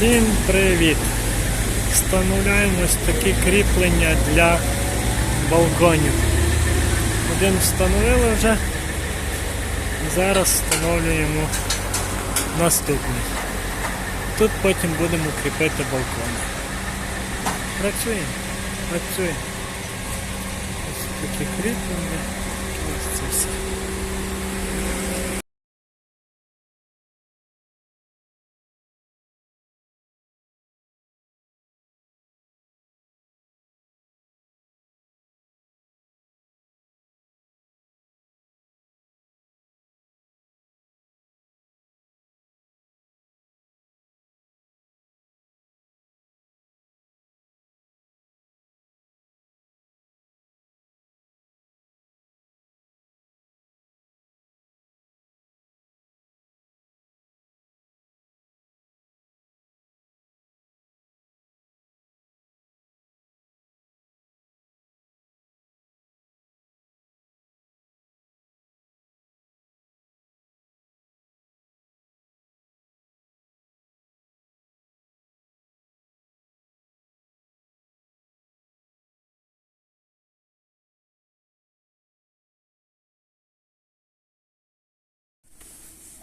Всім привіт! Встановляємо ось такі кріплення для балконів. Один встановили вже. Зараз встановлюємо наступний. Тут потім будемо кріпити балкони. Працюємо, працюємо. Ось такі кріплення. Ось це все.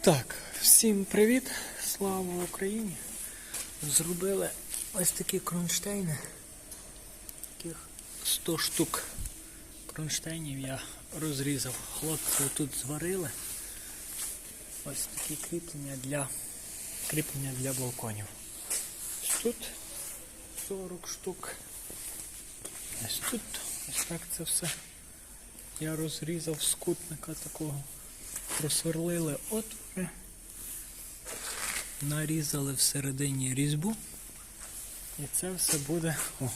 Так, всім привіт! Слава Україні! Зробили ось такі кронштейни. Таких 100 штук кронштейнів я розрізав. Хлопці тут зварили. Ось такі кріплення для кріплення для балконів. Тут 40 штук. Ось тут ось так це все. Я розрізав з кутника такого просверлили отвори, нарізали всередині різьбу. І це все буде о,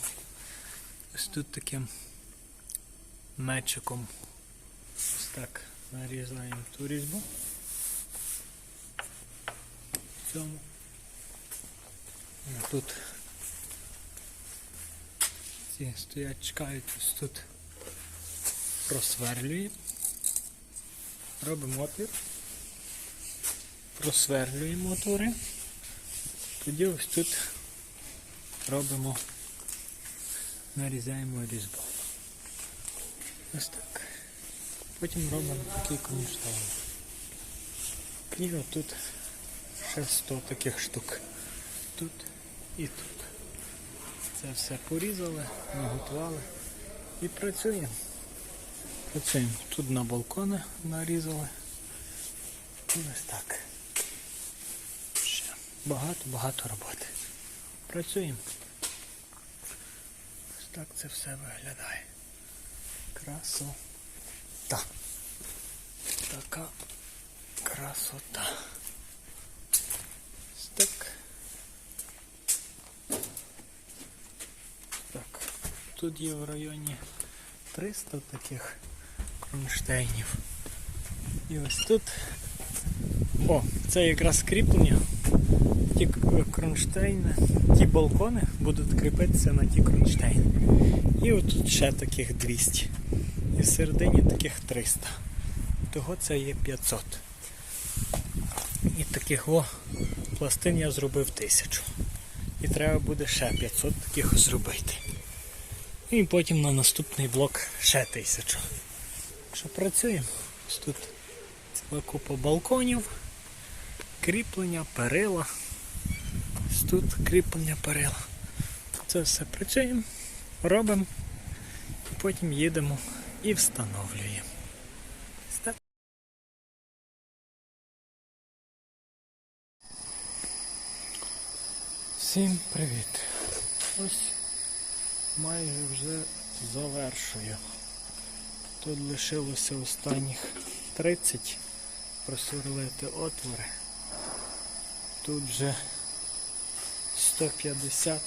ось тут таким мечиком. Ось так нарізаємо ту різьбу. Цьому. Тут ці стоять, чекають, ось тут просверлюємо. Робимо отвір, просверлюємо отвори. Тоді ось тут робимо, нарізаємо різьбу. Ось так. Потім робимо такий кронштейн. І отут ще 100 таких штук. Тут і тут. Це все порізали, наготували і працюємо. Працюємо. Тут на балкони нарізали. Ось так. Ще багато-багато роботи. Працюємо. Ось так це все виглядає. Красота. Така красота. Ось так. Так. Тут є в районі 300 таких кронштейнів. І ось тут. О, це якраз кріплення. Ті кронштейни, ті балкони будуть кріпитися на ті кронштейни. І отут ще таких 200. І всередині таких 300. Того це є 500. І таких о, пластин я зробив 1000. І треба буде ще 500 таких зробити. І потім на наступний блок ще 1000. Що працюємо? Ось тут ціла купа балконів, кріплення, перила. Ось тут кріплення перила. Це все працюємо, робимо, і потім їдемо і встановлюємо. Всім привіт! Ось майже вже завершую. Тут лишилося останніх 30 просверлити отвори. Тут вже 150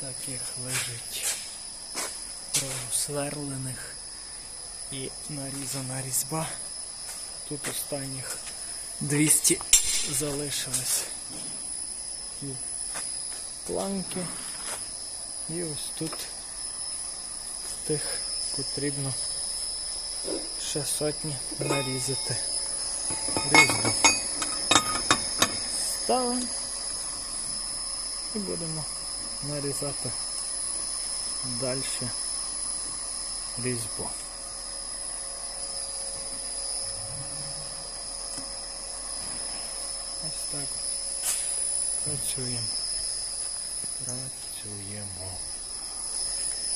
таких лежить просверлених і нарізана різьба. Тут останніх 200 залишилось. І планки. І ось тут тих потрібно ще сотні нарізати різьбу. Ставимо І будемо нарізати далі різьбу. Ось так працюємо. Працюємо.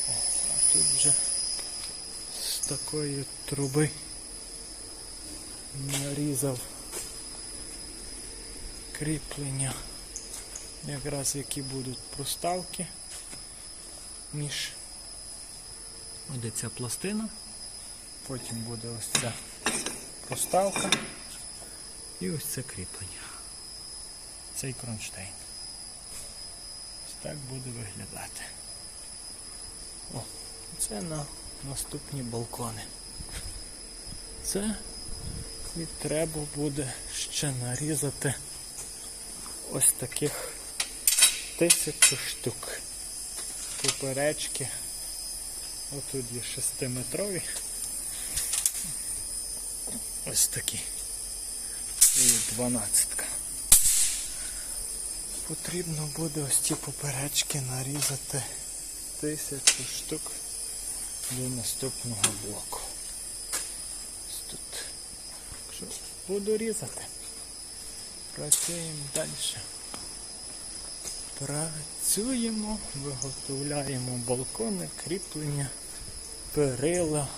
О, а тут вже такої труби нарізав кріплення, якраз які будуть проставки між буде ця пластина, потім буде ось ця проставка і ось це кріплення. Цей кронштейн. Ось так буде виглядати. О, це на наступні балкони. Це і треба буде ще нарізати ось таких тисячу штук. Поперечки. Отут є шестиметрові. Ось такі. І дванадцятка. Потрібно буде ось ці поперечки нарізати тисячу штук до наступного блоку. Ось тут. Так що буду різати. Працюємо далі. Працюємо, виготовляємо балкони, кріплення, перила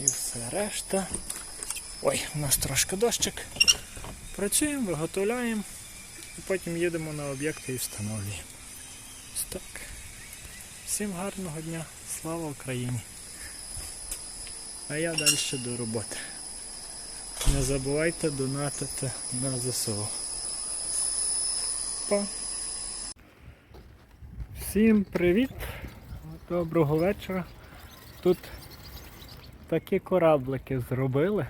і все решта. Ой, у нас трошки дощик. Працюємо, виготовляємо і потім їдемо на об'єкти і встановлюємо. Ось так. Всім гарного дня, слава Україні! А я далі до роботи. Не забувайте донатити на ЗСУ. Па! Всім привіт! Доброго вечора. Тут такі кораблики зробили.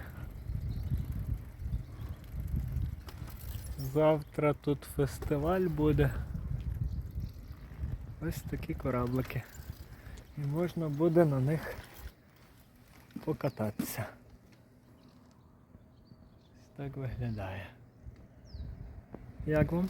Завтра тут фестиваль буде. Ось такі кораблики. І можна буде на них покататися. Так виглядає. Як вам?